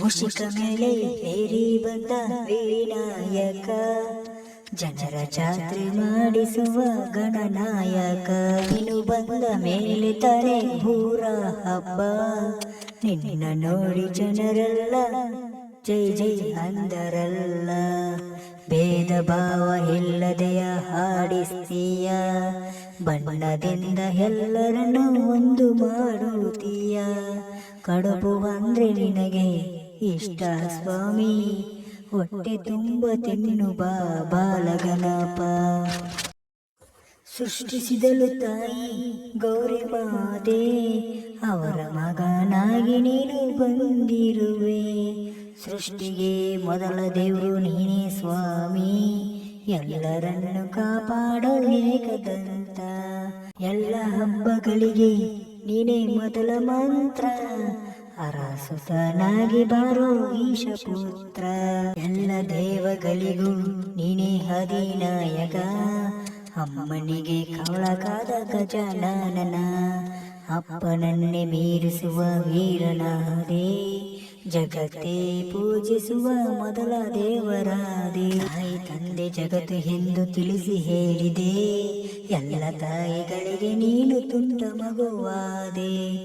ಮುಷಿಕ ಮೇಲೆ ಏರಿ ಬಂದ ವಿನಾಯಕ ಜನರ ಜಾತ್ರೆ ಮಾಡಿಸುವ ಗಣನಾಯಕ. ನೀನು ಬಂದ ಮೇಲೆ ತಲೆ ಭೂರ ಹಬ್ಬ. ನಿನ್ನ ನೋಡಿ ಜನರೆಲ್ಲ, ಜೈ ಜೈ ಅಂದರಲ್ಲ. ಭೇದ ಭಾವ ಇಲ್ಲದೆಯ ಹಾಡಿಸ್ತೀಯ. ಬಣ್ಣದಿಂದ ಎಲ್ಲರನ್ನು ಒಂದು ಮಾಡುತ್ತೀಯ. ಕಡುಬು ಅಂದ್ರೆ ನಿನಗೆ ಇಷ್ಟ ಸ್ವಾಮಿ ಹೊಟ್ಟೆ ತುಂಬ ತಿನ್ನು ಬಾ ಬಾಲಗಣಪ. ಸೃಷ್ಟಿಸಿದಳು ತಾಯಿ ಗೌರಿ ಮಾತೆ, ಅವರ ಮಗನಾಗಿ ನೀನು ಬಂದಿರುವೆ. ಸೃಷ್ಟಿಗೆ ಮೊದಲ ದೇವರು ನೀನೇ ಸ್ವಾಮಿ, ಎಲ್ಲರನ್ನು ಕಾಪಾಡೋ ಎಲ್ಲ ಹಬ್ಬಗಳಿಗೆ ನೀನೇ ಮೊದಲ ಮಂತ್ರ. ಅರಸುತನಾಗಿ ಬಾರೋ ಈಶಪುತ್ರ. ಎಲ್ಲ ದೇವಗಳಿಗೂ ನೀನೇ ಅಧಿನಾಯಕ. ಅಮ್ಮನಿಗೆ ಕವಳಕಾದ ಗಜಾನನ ಅಪ್ಪನನ್ನೇ ಮೀರಿಸುವ ವೀರನಾದೆ ಜಗತ್ತೇ ಪೂಜಿಸುವ ಮೊದಲ ದೇವರಾದೆ. ತಾಯಿ ತಂದೆ ಜಗತ್ತು ಎಂದು ತಿಳಿಸಿ ಹೇಳಿದೆ. ಎಲ್ಲ ತಾಯಿಗಳಿಗೆ ನೀನು ತುಂಟ ಮಗುವಾದೆ.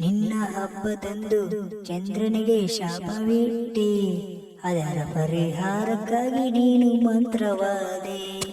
ನಿನ್ನ ಹಬ್ಬದಂದು ಚಂದ್ರನಿಗೆ ಶಾಪವಿಟ್ಟೆ. ಅದರ ಪರಿಹಾರಕ್ಕಾಗಿ ನೀನು ಮಂತ್ರವಾದೆ.